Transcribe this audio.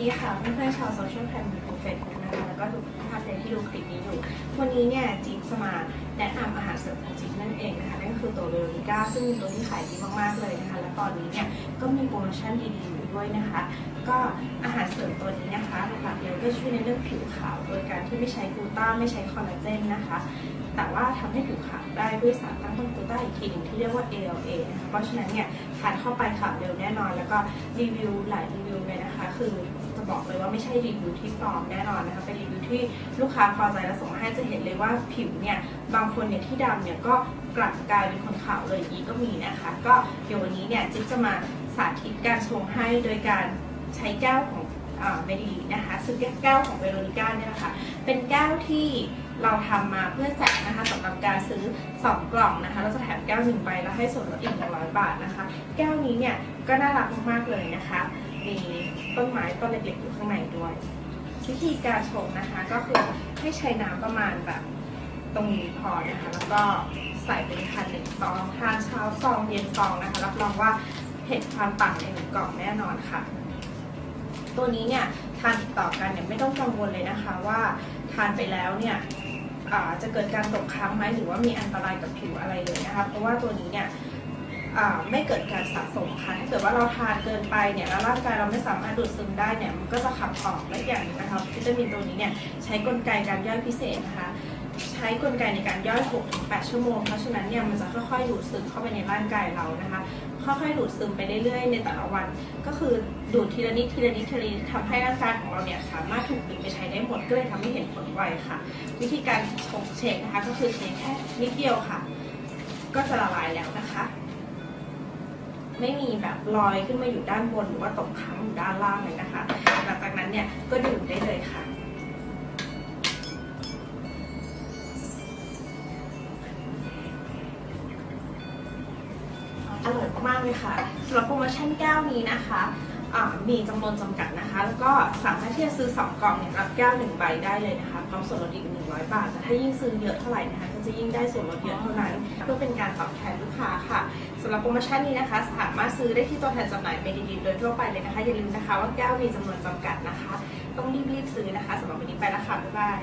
ดีค่ะเพื่อนๆชาวโซเชียลแพลตฟอร์มเฟซบุ๊กนะคะแล้วก็ทุกท่านเลยที่ดูคลิปนี้อยู่ วันนี้เนี่ยจี จะมาแนะนำอาหารเสริมของจิ๊บนั่นเองนะคะนั่นคือตัวเวโรนิก้าซึ่งเป็นตัวที่ขายดีมากๆเลยนะคะ และตอนนี้เนี่ยก็มีโปรโมชั่นดีๆอยู่ด้วยนะคะ ก็อาหารเสริมตัวนี้นะคะหลักๆเลยก็ช่วยในเรื่องผิวขาว โดยการที่ไม่ใช้กลูต้าไม่ใช้คอลลาเจนนะคะ แต่ว่าทำให้ผิวขาวได้ด้วยสารตั้งต้นกลูต้าอีกทีหนึ่งที่เรียกว่า ALA นะคะเพราะฉะนั้นเนี่ยทานเข้าไปขาวเร็วแน่นอน แล้วก็รีวิวหลายรีวิวเลยนะคะ คือจะบอกเลยว่าไม่ใช่รีวิวที่ปลอมแน่นอนนะคะเป็นรีวิวที่ลูกค้าพอใจและส่งมาให้จะเห็นเลยว่าผิวเนี่ยบางคนเนี่ยที่ดำเนี่ยก็กลับกลายเป็นคนขาวเลยอย่างนี้ก็มีนะคะ ก็เดี๋ยววันนี้เนี่ยจิ๊บจะมาสาธิตการชงให้โดยการใช้แก้วของเมดิลีนะคะซึ่งแก้วของเวโรนิก้าเนี่ยนะคะเป็นแก้วที่เราทำมาเพื่อแจกนะคะสำหรับการซื้อ 2 กล่องนะคะเราจะแถมแก้วหนึ่งใบแล้วให้ส่วนลดอีก100บาทนะคะ แก้วนี้เนี่ยก็น่ารักมากๆเลยนะคะ มีต้นไม้ต้นเล็กๆอยู่ข้างในด้วย วิธีการชงนะคะก็คือให้ใช้น้ำประมาณแบบ ตรงนี้พอนะคะแล้วก็ใส่เป็นคันหนึ่งซองทานเช้าซองเย็นซองนะคะรับรองว่าเห็นความต่างในหนึ่งกล่องแน่นอนค่ะ ตัวนี้เนี่ยทานติดต่อกันเนี่ยไม่ต้องกังวลเลยนะคะว่าทานไปแล้วเนี่ยจะเกิดการตกค้างไหมหรือว่ามีอันตรายกับผิวอะไรเลยนะคะเพราะว่าตัวนี้เนี่ยไม่เกิดการสะสมค่ะถ้าเกิดว่าเราทานเกินไปเนี่ยแล้วร่างกายเราไม่สามารถดูดซึมได้เนี่ยมันก็จะขับออกและอย่างนึงนะคะวิตามินตัวนี้เนี่ยใช้กลไกการย่อยพิเศษนะคะ ใช้กลไกในการย่อย 6-8 ชั่วโมง เพราะฉะนั้นเนี่ยมันจะค่อยๆดูดซึมเข้าไปในร่างกายเรานะคะ ค่อยๆดูดซึมไปเรื่อยๆในแต่ละวัน ก็คือดูดทีละนิดทีละนิดทีละนิดทำให้ร่างกายของเราเนี่ยสามารถถูกดึงไปใช้ได้หมดก็เลยทำให้เห็นผลไวค่ะ วิธีการชงเช็คนะคะก็คือเชคแค่นิดเดียวค่ะ ก็จะละลายแล้วนะคะ ไม่มีแบบลอยขึ้นมาอยู่ด้านบนหรือว่าตกค้างอยู่ด้านล่างเลยนะคะ หลังจากนั้นเนี่ยก็ อร่อยมากๆเลยค่ะสำหรับโปรโมชั่นแก้วนี้นะคะมีจำนวนจำกัดนะคะ แล้วก็สามารถที่จะซื้อ 2 กล่องเนี่ยรับแก้ว 1 ใบได้เลยนะคะพร้อมส่วนลดอีก 100 บาท แต่ถ้ายิ่งซื้อเยอะเท่าไหร่นะคะ ก็จะยิ่งได้ส่วนลดเยอะเท่านั้น เพื่อเป็นการตอบแทนลูกค้าค่ะสำหรับโปรโมชั่นนี้นะคะ สามารถซื้อได้ที่ตัวแทนจำหน่ายเมดิลินโดยทั่วไปเลยนะคะ อย่าลืมนะคะว่าแก้วมีจำนวนจำกัดนะคะ ต้องรีบๆซื้อนะคะสำหรับวันนี้ไปแล้วค่ะบ๊ายบาย